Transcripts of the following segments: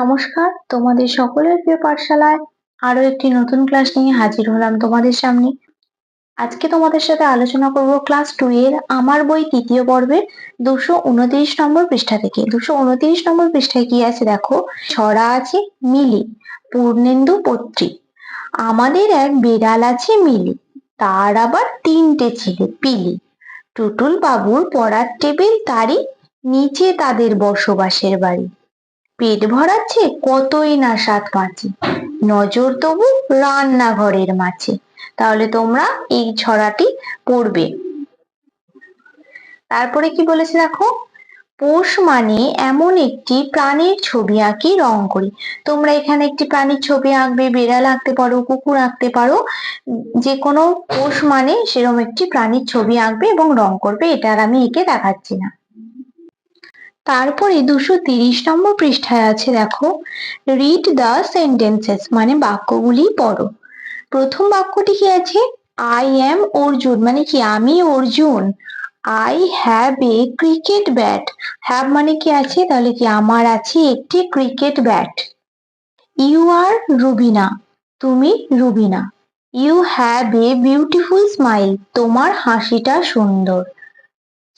নমস্কার, তোমাদের সকলের প্রিয় পাঠশালায় আরও একটি নতুন ক্লাস নিয়ে হাজির হলাম তোমাদের সামনে। আজকে তোমাদের সাথে আলোচনা করব ক্লাস টু এর আমার বই তৃতীয় পর্বের দুশো উনত্রিশ নম্বর পৃষ্ঠা থেকে। দুশো উনত্রিশ নম্বর পৃষ্ঠায় কি আছে দেখো? ছড়া আছে মিলি, পূর্ণেন্দু পত্রী। আমাদের এক বিড়াল আছে মিলি, তার আবার তিনটে ছেলে, পিলি। টুটুল বাবুর পড়ার টেবিল তারই নিচে তাদের বসবাসের বাড়ি। পেট ভরাচ্ছে কতই না সাত মাছি নজর তবু রান্নাঘরের মাছে তাহলে তোমরা এই ছড়াটি পড়বে। তারপরে কি বলেছে দেখো? পোষ মানে এমন একটি প্রাণীর ছবি আঁকি রং করি। তোমরা এখানে একটি প্রাণীর ছবি আঁকবে, বেড়াল আঁকতে পারো, কুকুর আঁকতে পারো। যে কোনো পোষ মানে সেরকম একটি প্রাণীর ছবি আঁকবে এবং রং করবে এটা আর আমি এঁকে দেখাচ্ছি না। তারপরে দুশো তিরিশ নম্বর পৃষ্ঠায় আছে, দেখো রিড দ্য সেন্টেন্সেস মানে বাক্যগুলি পড়ো। প্রথম বাক্যটি কি আছে? আই অ্যাম অর্জুন মানে কি আমি Arjun? I have a cricket bat have মানে কি আছে? তাহলে কি আমার আছে একটি cricket bat you are Rubina, তুমি Rubina. You have a beautiful smile তোমার হাসিটা সুন্দর।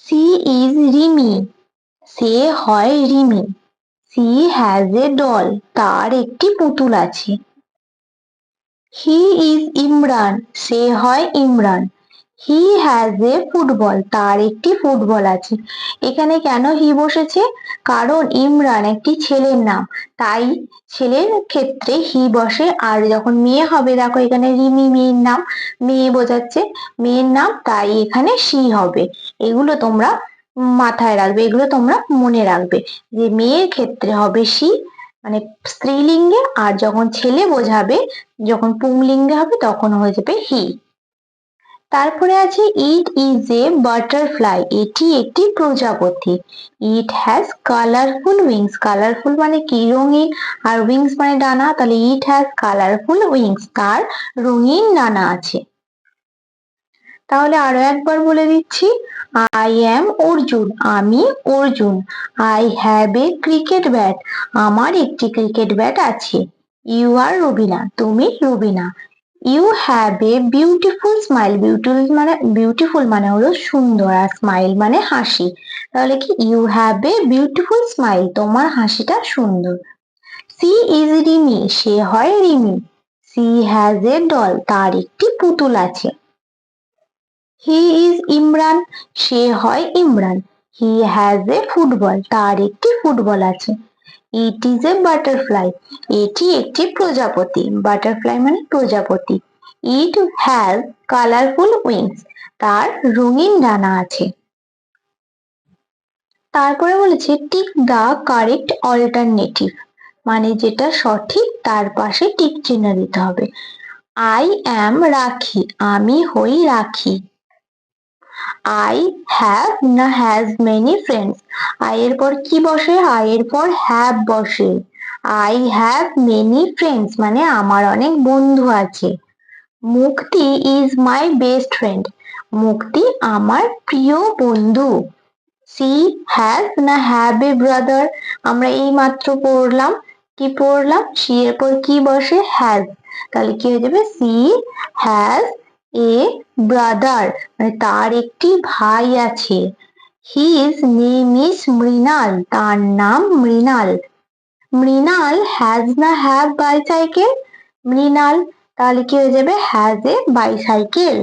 সি ইজ রিমি সে হয় Rimi. She has a doll তার একটি পুতুল আছে। হি ইজ ইমরান সে হয় Imran. He has a football তার একটি ফুটবল আছে। এখানে কেন হি বসেছে? কারণ ইমরান একটি ছেলের নাম। তাই ছেলের ক্ষেত্রে হি বসে। আর যখন মেয়ে হবে, দেখো এখানে রিমি মেয়ের নাম। মেয়ে বোঝাচ্ছে। মেয়ের নাম, তাই এখানে সি হবে। এগুলো তোমরা মাথায় রাখবে, এগুলো তোমরা মনে রাখবে। যে মেয়ের ক্ষেত্রে হবে সি মানে স্ত্রীলিঙ্গে, আর যখন ছেলে বোঝাবে, যখন পুংলিঙ্গে হবে, তখন হয়ে যাবে হি। তারপরে আছে, ইট ইজ এ বাটারফ্লাই, এটি একটি প্রজাপতি। It has colourful wings. Colourful মানে কি? রঙিন। আর উইংস মানে ডানা। তাহলে ইট হ্যাজ কালারফুল উইংস। তার রঙিন ডানা আছে। তাহলে আরও একবার বলে দিচ্ছি আই অ্যাম অর্জুন, আমি Arjun. I have a cricket bat আমার একটি ক্রিকেট ব্যাট আছে। ইউ আর রবিনা, তুমি Robina. You have a beautiful smile beautiful মানে বিউটিফুল মানে হলো সুন্দর, আর স্মাইল মানে হাসি। তাহলে কি? You have a beautiful smile তোমার হাসিটা সুন্দর। সি ইজ রিমি, সে হয় Rimi. She has a doll তার একটি পুতুল আছে। হি ইজ ইমরান সে হয় Imran. He has a football তার একটি ফুটবল আছে। ইট ইজ এ বাটারফ্লাই এটি একটি প্রজাপতি। বাটারফ্লাই মানে প্রজাপতি। ইট হ্যাজ কালারফুল উইংস তার রঙিন ডানা আছে। তারপরে বলেছে টিক দা কারেক্ট অল্টারনেটিভ মানে যেটা সঠিক, তার পাশে টিক চিহ্ন দিতে হবে। আই অ্যাম রাখি আমি হই রাখি। আই হ্যাভ না হ্যাজ মেনি ফ্রেন্ডস আই এর পর কি বসে? আই এর পর হ্যাভ বসে। আই হ্যাভ মেনি ফ্রেন্ডস মানে আমার অনেক বন্ধু আছে। মুক্তি ইজ মাই বেস্ট ফ্রেন্ড মুক্তি আমার প্রিয় বন্ধু। সি হ্যাজ না হ্যাভ এ ব্রাদার আমরা এই মাত্র পড়লাম। কি পড়লাম? সি এর পর কি বসে? হ্যাজ তাহলে কি হয়ে যাবে? সি হ্যাজ এ ব্রাদার মানে তার একটি ভাই আছে। হিজ নেম ইজ মৃণাল, তার নাম মৃণাল। মৃণাল হ্যাজ না হ্যাভ বাইসাইকেল মৃণাল তাহলে কি হয়ে যাবে? হ্যাজ এ বাইসাইকেল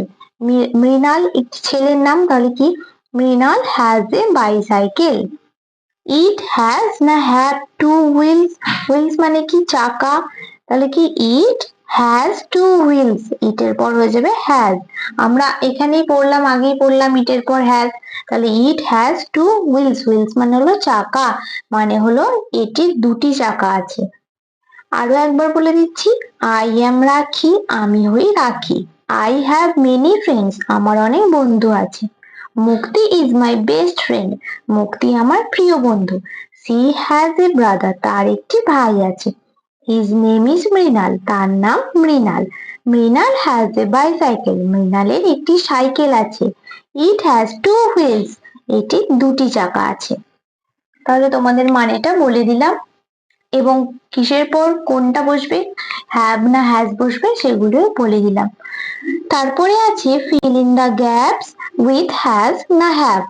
মৃণাল একটি ছেলের নাম তাহলে কি? Mrinal has a bicycle it has না হ্যাভ টু হুইলস হুইলস মানে কি? চাকা। তাহলে কি? ইট হ্যাজ টু হুইলস ইটের পর হয়ে যাবে হ্যাজ আমরা এখানেই পড়লাম, আগেই পড়লাম ইটের পর হ্যাজ তাহলে it has two wheels wheels মানে হলো চাকা মানে হলো এটির দুটি চাকা আছে। আরও একবার বলে দিচ্ছি আই এম রাখি, আমি হই Rakhi. I have many friends আমার অনেক বন্ধু আছে। মুক্তি ইজ মাই বেস্ট ফ্রেন্ড মুক্তি আমার প্রিয় বন্ধু। সি হ্যাজ এ ব্রাদার তার একটি ভাই আছে। হিজ নেম ইজ মৃণাল তার নাম Mrinal. Mrinal has a bicycle মৃণালের একটি সাইকেল আছে। ইট হ্যাজ টু হুইলস এটি দুটি চাকা আছে। তাহলে তোমাদের মানেটা বলে দিলাম। এবং কিসের পর কোনটা বসবে? হ্যাভ না হ্যাজ বসবে সেগুলো বলে দিলাম। তারপরে আছে fill in the gaps with has না হ্যাভ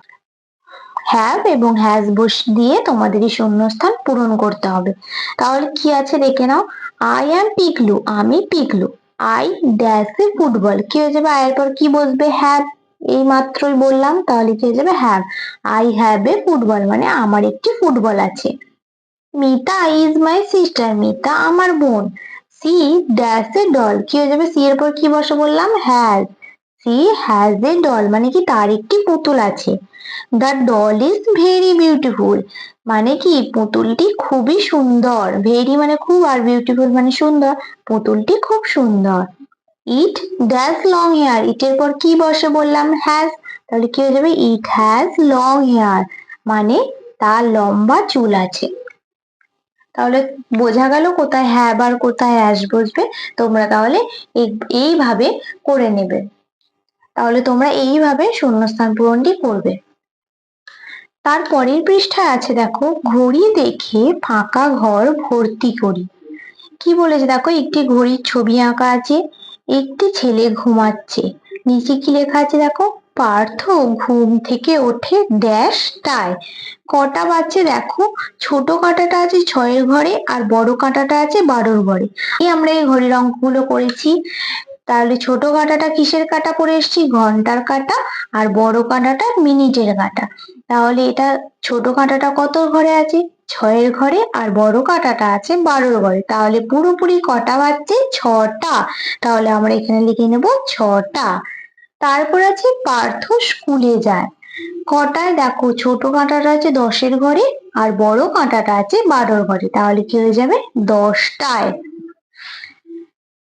হ্যাভ এবং হ্যাজ বস দিয়ে তোমাদের এই শূন্যস্থান পূরণ করতে হবে। তাহলে কি আছে দেখে নাও? আই অ্যাম পিকলু আমি Piklu I dash a football কি হয়ে যাবে? আয়ের পর কি বসবে? হ্যাভ এই মাত্রই বললাম, তাহলে কি হয়ে যাবে? Have I have a football মানে আমার একটি ফুটবল আছে। Mita is my sister Mita আমার বোন। সি ড্যাশ এ ডল কি হয়ে যাবে? সি এর পর কি বসে বললাম? Has she has a doll মানে কি তার একটি পুতুল আছে। The doll is very beautiful মানে কি, পুতুলটি খুবই সুন্দর। ভেরি মানে খুব আর বিউটিফুল মানে সুন্দর। পুতুলটি খুব সুন্দর। ইট ড্যাশ লং হেয়ার ইটের পর কি বসে বললাম? হ্যাজ তাহলে কি হয়ে যাবে? ইট হ্যাজ লং হেয়ার মানে তার লম্বা চুল আছে। তাহলে বোঝা গেল কোথায় হ্যাভ আর কোথায় অ্যাশ বসবে। তোমরা তাহলে এইভাবে করে নেবে। তাহলে তোমরা এইভাবে শূন্যস্থান পূরণটি করবে। তারপরের পৃষ্ঠায় আছে, দেখো, ঘড়ি দেখে ফাঁকা ঘর ভর্তি করি। কি বলেছে? দেখো, একটি ঘড়ির ছবি আঁকা আছে, একটি ছেলে ঘুমাচ্ছে। নিচে কি লেখা আছে দেখো? পার্থ ঘুম থেকে ওঠে ড্যাশ টায় কটা বাজছে দেখো? ছোট কাঁটাটা আছে ছয়ের ঘরে আর বড় কাঁটাটা আছে বারোর ঘরে। এই আমরা এই ঘড়ির অঙ্কগুলো করেছি। তাহলে ছোট কাঁটাটা কিসের কাঁটা করে এসেছি? ঘণ্টার কাঁটা আর বড় কাঁটাটা মিনিটের কাঁটা। তাহলে এটা ছোট কাঁটাটা কত ঘরে আছে? ছয়ের ঘরে আর বড় কাঁটাটা আছে বারোর ঘরে। তাহলে পুরোপুরি কটা বাজছে? ছটা। তাহলে আমরা এখানে লিখে নেব ছটা। তারপর আছে পার্থ স্কুলে যায়। কটায়? দেখো, ছোট কাঁটাটা আছে দশের ঘরে আর বড় কাঁটাটা আছে বারোর ঘরে। তাহলে কি হয়ে যাবে? দশটায়।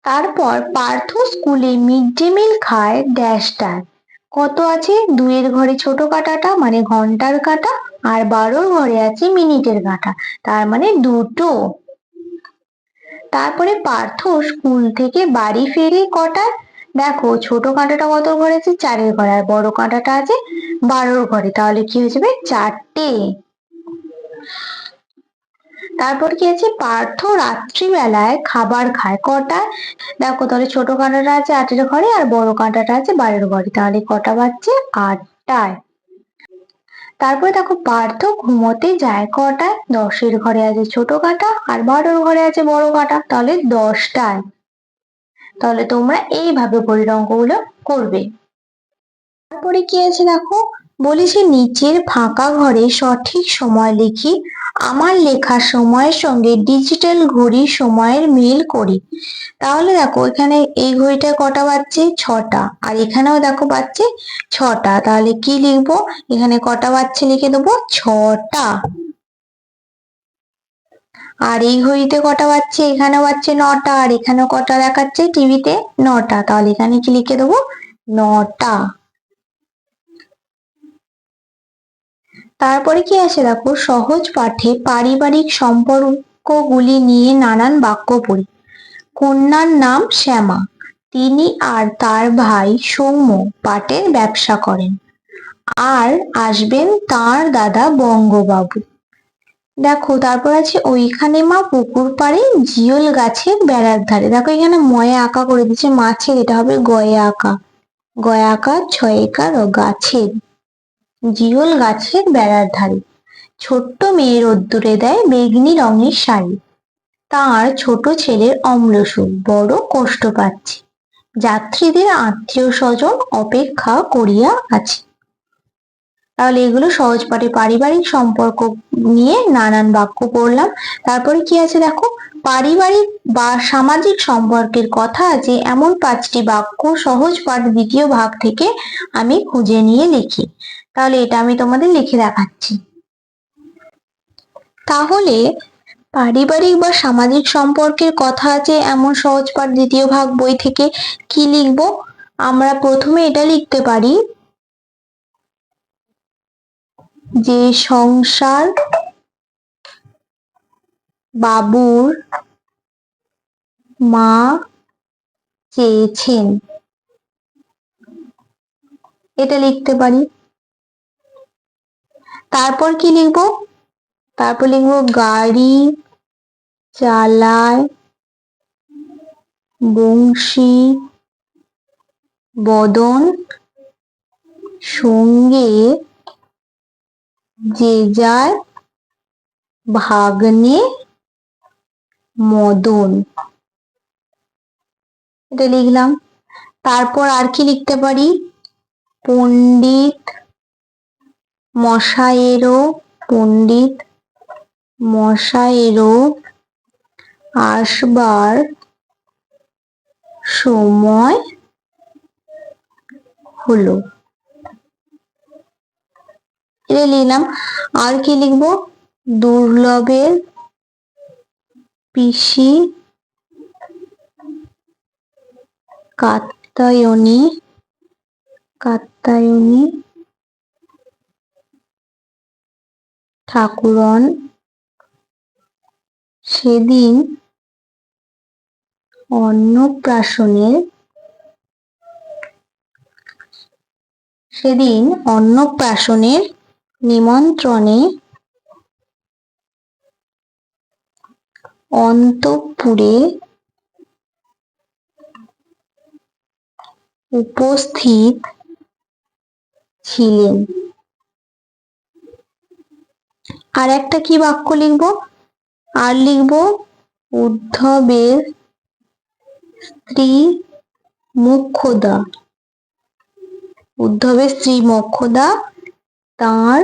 তারপর পার্থ স্কুলে মিড ডে মিল খায় ড্যাশটায় কত আছে? দুইয়ের ঘরে ছোট কাঁটাটা মানে ঘণ্টার কাঁটা, আর বারোর ঘরে আছে মিনিটের কাঁটা, তার মানে দুটো। তারপরে পার্থ স্কুল থেকে বাড়ি ফেরে কটায়? দেখো, ছোট কাঁটাটা কত ঘরে আছে? চারের ঘরে, আর বড় কাঁটাটা আছে বারোর ঘরে, তাহলে কি হয়ে যাবে? চারটে। তারপর কি আছে? পার্থ রাত্রিবেলায় খাবার খায়। কটায় দেখো, তাহলে ছোট কাঁটাটা আছে আটের ঘরে আর বড় কাঁটাটা আছে বারোর ঘরে। তাহলে কটা বাজছে? আটটায়। তারপরে দেখো, পার্থ ঘুমোতে যায় কটায় দশের ঘরে আছে ছোট কাঁটা আর বারোর ঘরে আছে বড় কাঁটা। তাহলে দশটায়। তাহলে তোমরা এইভাবে ঘড়ির অঙ্কগুলো করবে। তারপরে কি আছে দেখো? বলেছে নিচের ফাঁকা ঘরে সঠিক সময় লিখি, আমার লেখা সময়ের সঙ্গে ডিজিটাল ঘড়ির সময়ের মিল করি। তাহলে দেখো, এখানে এই ঘড়িটা কটা বাজছে? ছটা। আর এখানেও দেখো বাজছে ছটা। তাহলে কি লিখব? এখানে কটা বাজছে লিখে দেবো? ছটা। আর এই ঘড়িতে কটা বাজছে? এখানে বাজছে নটা। আর এখানেও কটা দেখাচ্ছে? টিভিতে নটা। তাহলে এখানে কি লিখে দেবো? নটা। তারপরে কি আছে দেখো? সহজ পাঠে পারিবারিক সম্পর্কগুলি নিয়ে নানান বাক্য পড়ি। কন্যার নাম শ্যামা, তিনি আর তার ভাই সৌম্য পাটের ব্যবসা করেন। আর আসবেন তার দাদা বঙ্গবাবু। দেখো, তারপর আছে ওইখানে মা পুকুর পাড়ে জিওল গাছের বেড়ার ধারে। দেখো, এখানে ময়ে আঁকা করে দিচ্ছে মাছের, এটা হবে গয়ে আঁকা। গয়ে আঁকা ও গাছের। জিওল গাছের বেড়ার ধারে। ছোট্ট মেয়ে রোদ্দুরে দেয় বেগনি রঙের শাড়ি। তার ছোট ছেলের অম্লসুখ বড় কষ্ট পাচ্ছে। যাত্রীদের আত্মীয় স্বজন অপেক্ষা করিয়া আছে। তাহলে এগুলো সহজ পাঠে পারিবারিক সম্পর্ক নিয়ে নানান বাক্য পড়লাম। তারপরে কি আছে দেখো? পারিবারিক বা সামাজিক সম্পর্কের কথা আছে এমন পাঁচটি বাক্য সহজ পাঠ দ্বিতীয় ভাগ থেকে আমি খুঁজে নিয়ে লিখি। তাহলে এটা আমি তোমাদের লিখে দেখাচ্ছি। তাহলে পারিবারিক বা সামাজিক সম্পর্কের কথা আছে এমন সহজ পাঠ দ্বিতীয় ভাগ বই থেকে কি লিখব? আমরা প্রথমে এটা লিখতে পারি যে সংসার বাবুর মা চেয়েছেন। এটা লিখতে পারি। তারপর কি লিখব? তারপর লিখব গাড়ি, চালায়, বংশী, বদন, সঙ্গে, যে যায় ভাগ্নে, মদন। এটা লিখলাম। তারপর আর কি লিখতে পারি? পণ্ডিত মশায়েরও পণ্ডিত মশায়েরও আসবার সময় হলো। এটা লিখলাম, আর কি লিখব? দুর্লভের পিসি কাত্তায়নী কাত্তায়নী ঠাকুরন সেদিন অন্নপ্রাশনের সেদিন অন্নপ্রাশনের নিমন্ত্রণে অন্তঃপুরে উপস্থিত ছিলেন। আর একটা কি বাক্য লিখব? আর লিখব, উদ্ধবের স্ত্রী মুখ্যদা। উদ্ধবের স্ত্রী মোক্ষদা তার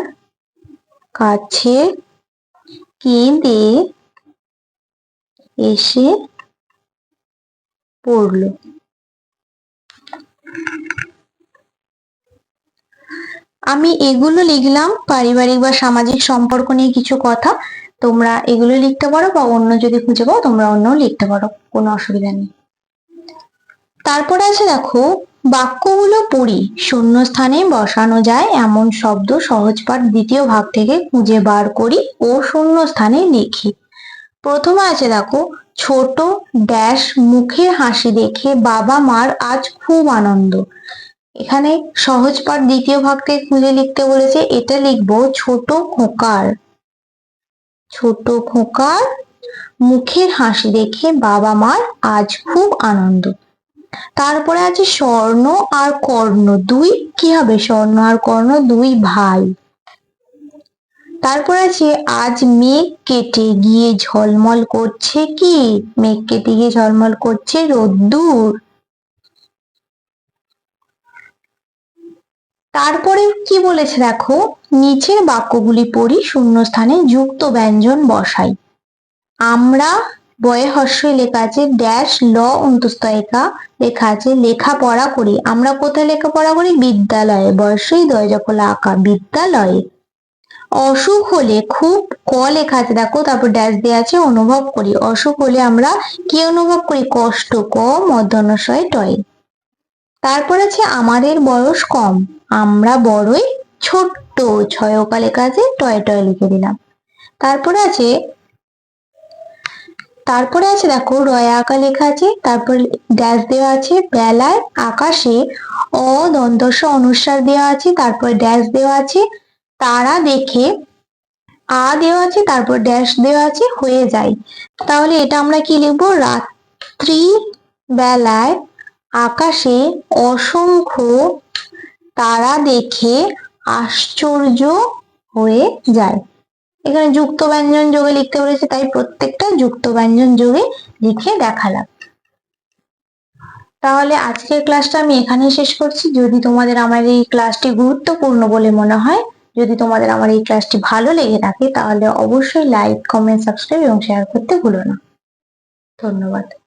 কাছে কেঁদে এসে পড়ল। আমি এগুলো লিখলাম, পারিবারিক বা সামাজিক সম্পর্ক নিয়ে কিছু কথা। তোমরা এগুলো লিখতে পারো বা অন্য যদি খুঁজে পাও, তোমরা অন্য লিখতে পারো, কোনো অসুবিধা নেই। তারপরে আছে দেখো, বাক্যগুলো পড়ি, শূন্যস্থানে বসানো যায় এমন শব্দ সহজ পাঠ দ্বিতীয় ভাগ থেকে খুঁজে বার করি ও শূন্যস্থানে লিখি। প্রথমে আছে দেখো, ছোট ড্যাশ মুখের হাসি দেখে বাবা মার আজ খুব আনন্দ। এখানে সহজ পাঠ দ্বিতীয় ভাগকে খুঁজে লিখতে বলেছে। এটা লিখব ছোট খোকার। ছোট খোকার মুখের হাসি দেখে বাবা মার আজ খুব আনন্দ। তারপরে আছে স্বর্ণ আর কর্ণ। দুই কি হবে স্বর্ণ আর কর্ণ? দুই ভাই। তারপর আছে আজ মেঘ কেটে গিয়ে ঝলমল করছে কি? মেঘ কেটে গিয়ে ঝলমল করছে রোদ্দুর। তারপরে কি বলেছে দেখো? নিচের বাক্যগুলি পড়ি, শূন্যস্থানে যুক্ত ব্যঞ্জন বসাই। আমরা বয়ে হর্ষই লেখা আছে ড্যাশ ল অন্তস্তয়িকা লেখা আছে, লেখাপড়া করি। আমরা কোথায় লেখাপড়া করি? বিদ্যালয়ে। বয়সই দয় যখন আঁকা, বিদ্যালয়ে। অসুখ হলে খুব ক লেখা আছে, দেখো, তারপর ড্যাশ দেওয়া আছে, অনুভব করি। অসুখ হলে আমরা কি অনুভব করি? কষ্ট, ক, মধ্যাহ্নশয়, টয়। তারপর আছে আমাদের বয়স কম। আমরা বড়ই ছোট্ট। ছয়কা লেখা আছে টয় টয় লিখে দিলাম। তারপরে আছে তারপরে আছে দেখো, রয়া আঁকা লেখা আছে, তারপর ড্যাশ দেওয়া আছে, বেলায় আকাশে অদন্তস্ব অনুসার দেওয়া আছে, তারপর ড্যাশ দেওয়া আছে, তারা দেখে আ দেওয়া আছে, তারপর ড্যাশ দেওয়া আছে, হয়ে যায়। তাহলে এটা আমরা কি লিখব? রাত্রি বেলায় আকাশে অসংখ্য তারা দেখে আশ্চর্য হয়ে যায়। এখানে যুক্ত ব্যঞ্জন যোগে লিখতে বলেছে, তাই প্রত্যেকটা যুক্ত ব্যঞ্জন যোগে লিখে দেখালাম। তাহলে আজকের ক্লাসটা আমি এখানে শেষ করছি। যদি তোমাদের আমার এই ক্লাসটি গুরুত্বপূর্ণ বলে মনে হয়, যদি তোমাদের আমার এই ক্লাসটি ভালো লেগে থাকে, তাহলে অবশ্যই লাইক, কমেন্ট, সাবস্ক্রাইব এবং শেয়ার করতে ভুলো না। ধন্যবাদ।